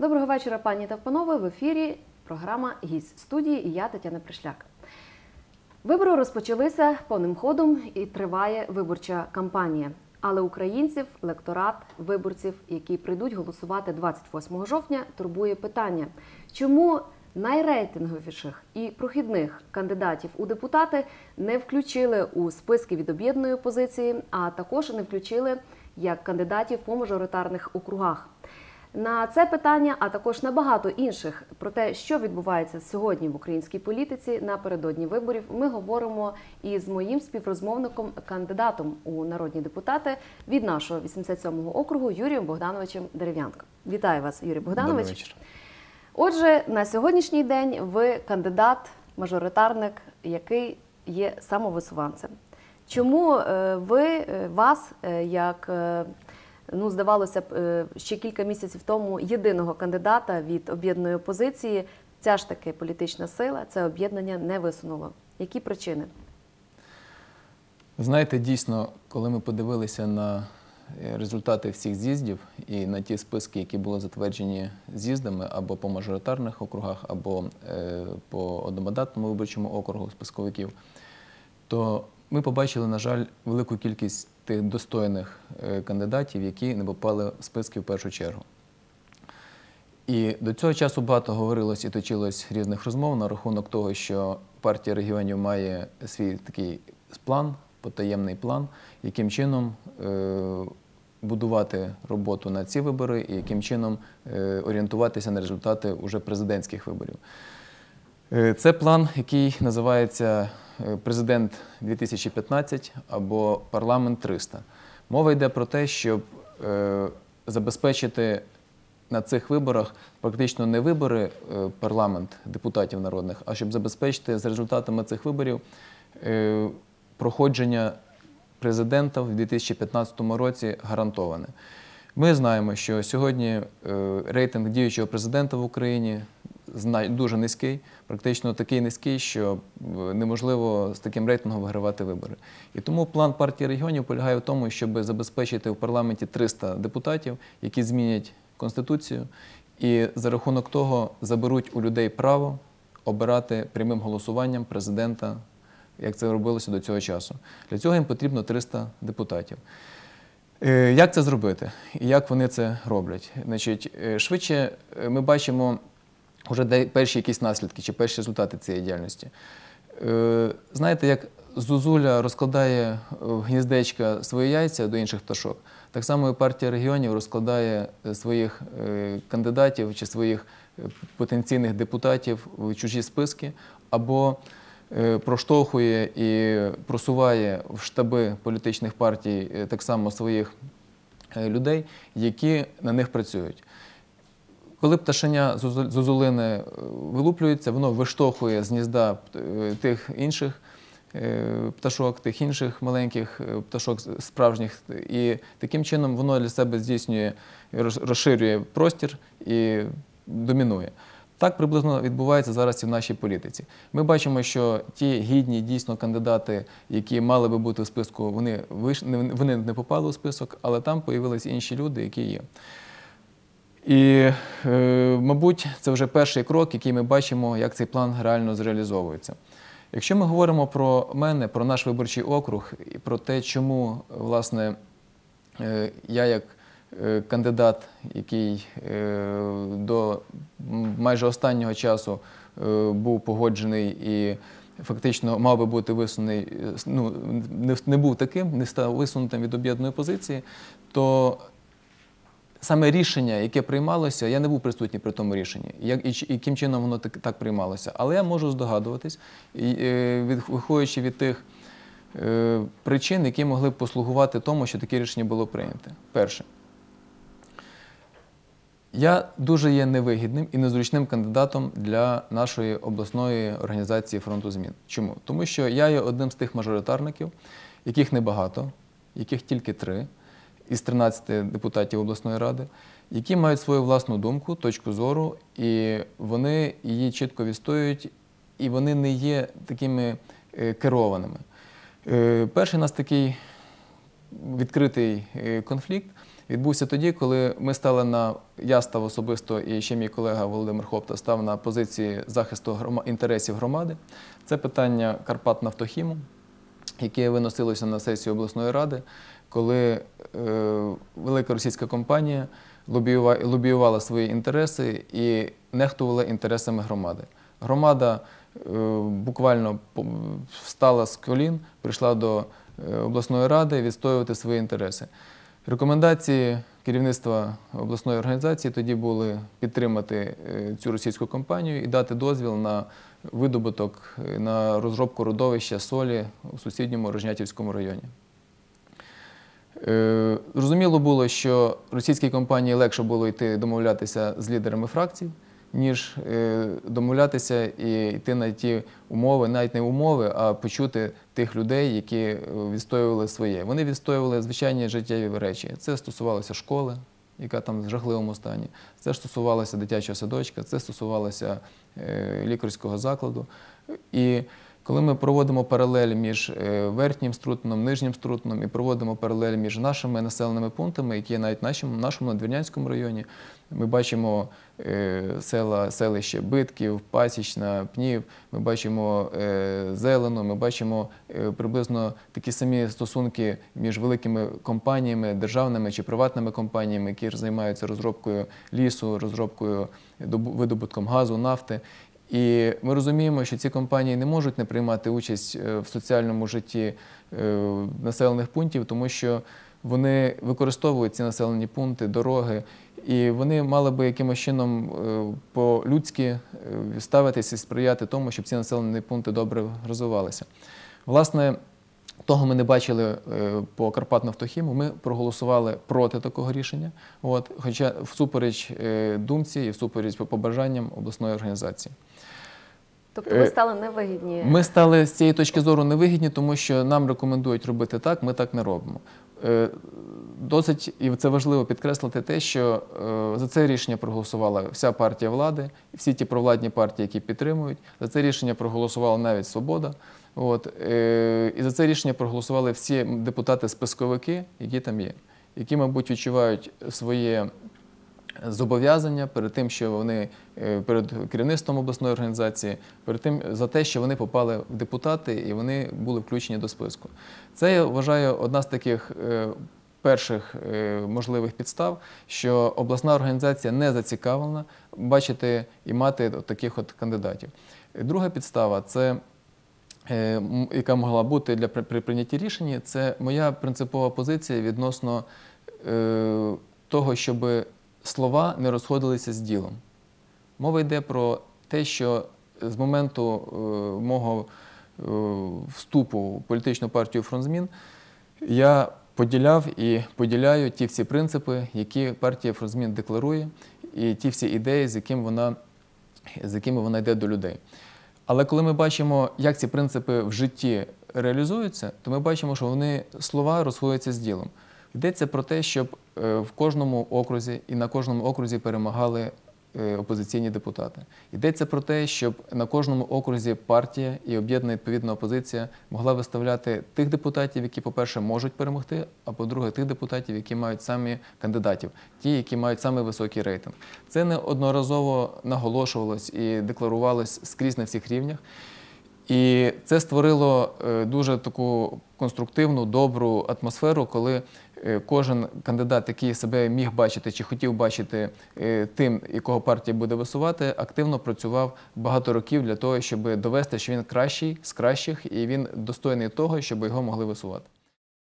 Доброго вечора, пані та панове. В ефірі програма Гість студії і я Тетяна Пришляк. Вибори розпочалися повним ходом і триває виборча кампанія. Але українців, лекторат, виборців, які прийдуть голосувати 28 жовтня, турбує питання, чому найрейтинговіших і прохідних кандидатів у депутати не включили у списки від об'єднаної опозиції, а також не включили як кандидатів по мажоритарних округах. На це питання, а також на багато інших про те, що відбувається сьогодні в українській політиці напередодні виборів, ми говоримо із моїм співрозмовником, кандидатом у народні депутати від нашого 87-го округу Юрієм Богдановичем Дерев'янко. Вітаю вас, Юрій Богданович. Добрий вечір. Отже, на сьогоднішній день ви кандидат, мажоритарник, який є самовисуванцем. Чому е, ви е, вас, е, як ну здавалося б, е, ще кілька місяців тому єдиного кандидата від об'єднаної опозиції, ця ж таки політична сила, це об'єднання не висунуло? Які причини? Знаєте, дійсно, коли ми подивилися на е, результати всіх з'їздів і на ті списки, які були затверджені з'їздами або по мажоритарних округах, або е, по одномандатному виборчому округу списковиків, то ми побачили, на жаль, велику кількість тих достойних е, кандидатів, які не попали в списки в першу чергу. І до цього часу багато говорилось і точилось різних розмов на рахунок того, що партія регіонів має свій такий план, потаємний план, яким чином е, будувати роботу на ці вибори і яким чином е, орієнтуватися на результати уже президентських виборів. Це план, який називається Президент 2015 або Парламент 300. Мова йде про те, щоб е, забезпечити на цих виборах практично не вибори е, парламент депутатів народних, а щоб забезпечити з результатами цих виборів е, проходження президента в 2015 році гарантоване. Ми знаємо, що сьогодні е, рейтинг діючого президента в Україні дуже низький, практично такий низький, що е, неможливо з таким рейтингом вигравати вибори. І тому план партії регіонів полягає в тому, щоб забезпечити в парламенті 300 депутатів, які змінять конституцію, і за рахунок того заберуть у людей право обирати прямим голосуванням президента, як це робилося до цього часу. Для цього їм потрібно 300 депутатів. Е, Як це зробити? І як вони це роблять? Значить, е, швидше ми бачимо вже перші якісь наслідки чи перші результати цієї діяльності. Е, Знаєте, як Зузуля розкладає в гніздечка свої яйця до інших пташок, так само і партія регіонів розкладає е, своїх е, кандидатів чи своїх потенційних депутатів в чужі списки або проштовхує і просуває в штаби політичних партій так само своїх людей, які на них працюють. Коли пташеня зозулини е, вилуплюється, воно виштовхує з гнізда е, тих інших е, пташок, тих інших маленьких пташок справжніх, і таким чином воно для себе здійснює, розширює простір і домінує. Так приблизно відбувається зараз і в нашій політиці. Ми бачимо, що ті гідні дійсно кандидати, які мали би бути в списку, вони вони не попали у список, але там появилися інші люди, які є. І, е, мабуть, це вже перший крок, який ми бачимо, як цей план реально зреалізовується. Якщо ми говоримо про мене, про наш виборчий округ і про те, чому власне е, я як е, кандидат, який до майже останнього часу був погоджений і фактично мав би бути висунений, ну, не був таким, не став висунутим від об'єднаної позиції, то саме рішення, яке приймалося, я не був присутній при тому рішенні, як і, яким чином воно так, так приймалося. Але я можу здогадуватись, е, виходячи від тих е, причин, які могли б послугувати тому, що таке рішення було прийнято. Перше. Я дуже є невигідним і незручним кандидатом для нашої обласної організації фронту змін. Чому? Тому що я є одним з тих мажоритарників, яких небагато, яких тільки три із 13 депутатів обласної ради, які мають свою власну думку, точку зору, і вони її чітко відстоюють, і вони не є такими е, керованими. Е, Перший у нас такий відкритий е, конфлікт відбувся тоді, коли ми стали на я став особисто і ще мій колега Володимир Хопта став на позиції захисту інтересів громади. Це питання Карпатнафтохіму, яке виносилося на сесію обласної ради, коли е, велика російська компанія лобіювала свої інтереси і нехтувала інтересами громади. Громада е, буквально встала з колін, прийшла до е, обласної ради відстоювати свої інтереси. Рекомендації керівництва обласної організації тоді були підтримати цю російську компанію і дати дозвіл на видобуток, е, на розробку родовища солі у сусідньому Рожнятівському районі. Е, Зрозуміло було, що російській компанії легше було йти домовлятися з лідерами фракцій, ніж е, домовлятися і йти на ті умови, навіть не умови, а почути тих людей, які відстоювали своє. Вони відстоювали звичайні життєві речі. Це стосувалося школи, яка там в жахливому стані. Це стосувалося дитячого садочка, це стосувалося е, лікарського закладу. І коли ми проводимо паралель між е, верхнім струтином, нижнім струтином і проводимо паралель між нашими населеними пунктами, які є навіть в нашому, надвірнянському районі, ми бачимо е, села, селище Битків, Пасічна, Пнів, ми бачимо е, Зелену, ми бачимо приблизно такі самі стосунки між великими компаніями, державними чи приватними компаніями, які займаються розробкою лісу, розробкою видобутком газу, нафти. І ми розуміємо, що ці компанії не можуть не приймати участь е, в соціальному житті е, населених пунктів, тому що вони використовують ці населені пункти, дороги, і вони мали би якимось чином е, по-людськи ставитися і сприяти тому, щоб ці населені пункти добре розвивалися. Власне, того ми не бачили е, по Карпатнафтохіму. Ми проголосували проти такого рішення, от, хоча всупереч е, думці і всупереч побажанням обласної організації. Тобто ви Е, стали невигідні. Ми стали з цієї точки зору невигідні, тому що нам рекомендують робити так, ми так не робимо. Досить, і це важливо підкреслити те, що за це рішення проголосувала вся партія влади, всі ті провладні партії, які підтримують. За це рішення проголосувала навіть Свобода. От, е, і за це рішення проголосували всі депутати-списковики, які там є, які, мабуть, відчувають своє зобов'язання перед тим, що вони е, перед керівництвом обласної організації, перед тим за те, що вони попали в депутати і вони були включені до списку. Це я вважаю одна з таких. е, Перших можливих підстав, що обласна організація не зацікавлена бачити і мати таких от кандидатів. Друга підстава це яка могла бути для при при прийнятті рішення, це моя принципова позиція відносно е, того, щоб слова не розходилися з ділом. Мова йде про те, що з моменту е, мого е, вступу в політичну партію «Фронт змін» я поділяв і поділяю ті всі принципи, які партія «Фронт змін» декларує, і ті всі ідеї, з, яким вона, з якими вона йде до людей. Але коли ми бачимо, як ці принципи в житті реалізуються, то ми бачимо, що вони слова розходяться з ділом. Йдеться про те, щоб е, в кожному окрузі і на кожному окрузі перемагали опозиційні депутати. Йдеться про те, щоб на кожному окрузі партія і об'єднана відповідна опозиція могла виставляти тих депутатів, які, по-перше, можуть перемогти, а по-друге, тих депутатів, які мають самі кандидатів, ті, які мають саме високий рейтинг. Це неодноразово наголошувалось і декларувалось скрізь на всіх рівнях. І це створило е, дуже таку конструктивну, добру атмосферу, коли е, кожен кандидат, який себе міг бачити чи хотів бачити е, тим, якого партія буде висувати, активно працював багато років для того, щоб довести, що він кращий з кращих і він достойний того, щоб його могли висувати.